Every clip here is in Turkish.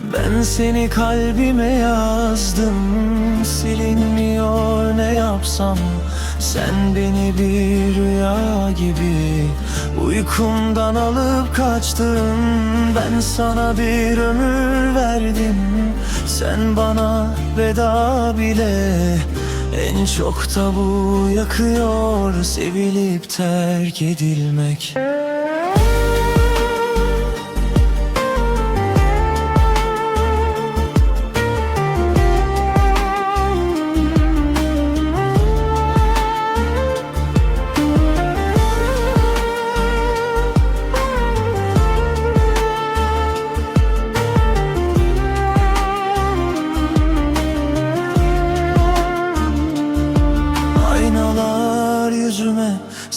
Ben seni kalbime yazdım Silinmiyor ne yapsam? Sen beni bir rüya gibi Uykumdan alıp kaçtın. Ben sana bir ömür verdim Sen bana veda bile. En çok da bu yakıyor Sevilip terk edilmek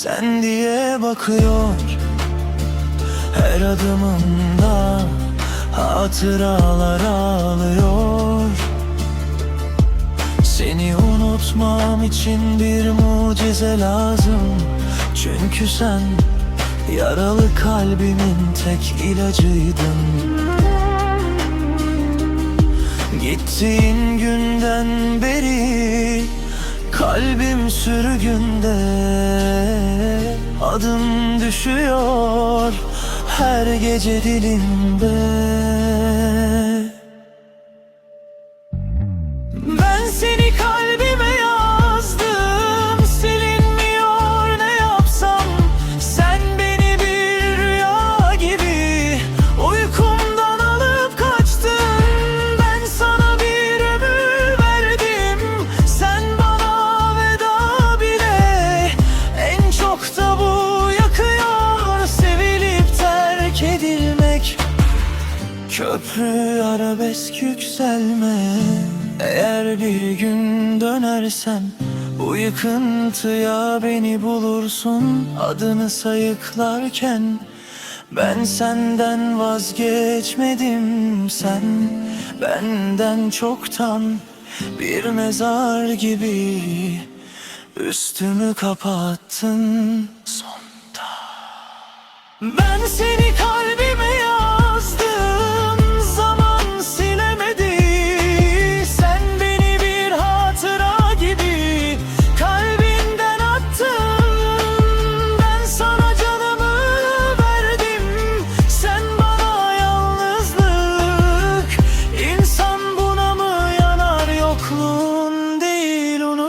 sen diye bakıyor Her adımımda hatıralar ağlıyor. Seni unutmam için bir mucize lazım. Çünkü sen yaralı kalbimin tek ilacıydın. Gittiğin günden beri Kalbim sürgünde Adım düşüyor Her gece dilimde Ben seni kalbime Köprü arabesk yükselme. Eğer bir gün dönersem Bu yıkıntıya beni bulursun. Adını sayıklarken Ben senden vazgeçmedim Sen. Benden çoktan Bir mezar gibi Üstümü kapattın sonda Ben seni kalbime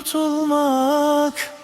unutulmak.